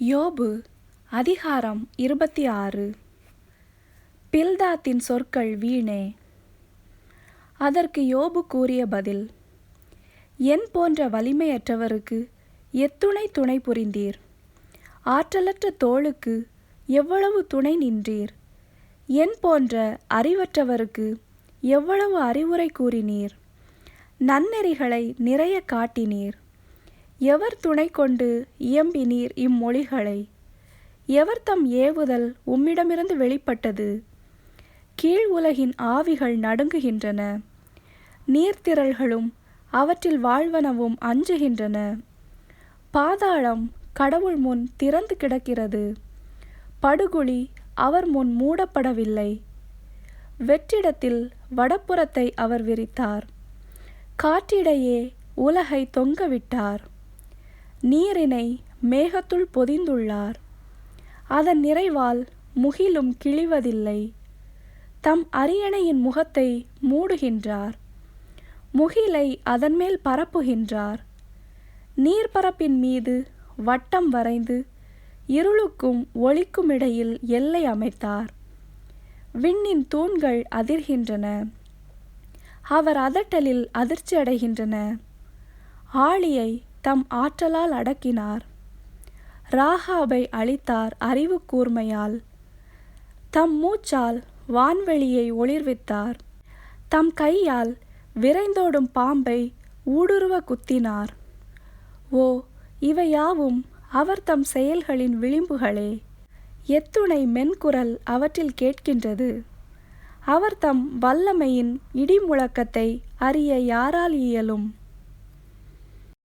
யோபு அதிகாரம் இருபத்தி ஆறு பில்தாத்தின் சொற்கள் வீணே. அதற்கு யோபு கூறிய பதில் என் போன்ற வலிமையற்றவருக்கு எத்துணை துணை புரிந்தீர். ஆற்றலற்ற தோளுக்கு எவ்வளவு துணை நின்றீர். என் போன்ற அறிவற்றவருக்கு எவ்வளவு அறிவுரை கூறினீர். நன்னெறிகளை நிறைய காட்டினீர். எவர் துணை கொண்டு இயம்பினீர் இம்மொழிகளை? எவர் தம் ஏவுதல் உம்மிடமிருந்து வெளிப்பட்டது? கீழ் உலகின் ஆவிகள் நடுங்குகின்றன. நீர்த்திரள்களும் அவற்றில் வாழ்வனவும் அஞ்சுகின்றன. பாதாளம் கடவுள் முன் திறந்து கிடக்கிறது. படுகுழி அவர் முன் மூடப்படவில்லை. வெற்றிடத்தில் வடப்புறத்தை அவர் விரித்தார். காற்றிடையே உலகை தொங்கவிட்டார். நீரினை மேகத்துள் பொதிந்துள்ளார். அதன் நிறைவால் முகிலும் கிழிவதில்லை. தம் அரியணையின் முகத்தை மூடுகின்றார். முகிலை அதன்மேல் பரப்புகின்றார். நீர்பரப்பின் மீது வட்டம் வரைந்து இருளுக்கும் ஒளிக்கும் இடையில் எல்லை அமைத்தார். விண்ணின் தூண்கள் அதிர்கின்றன. அவர் அதட்டலில் அதிர்ச்சி அடைகின்றன ஆழியை தம் ஆற்றலால் அடக்கினார். ராகாபை அழித்தார் அறிவு கூர்மையால். தம் மூச்சால் வான்வெளியை ஒளிர்வித்தார். தம் கையால் விரைந்தோடும் பாம்பை ஊடுருவ குத்தினார். ஓ இவையாவும் அவர் தம் செயல்களின் விளிம்புகளே. எத்துணை மென்குரல் அவற்றில் கேட்கின்றது. அவர் தம் வல்லமையின் இடிமுழக்கத்தை அறிய யாரால் இயலும்?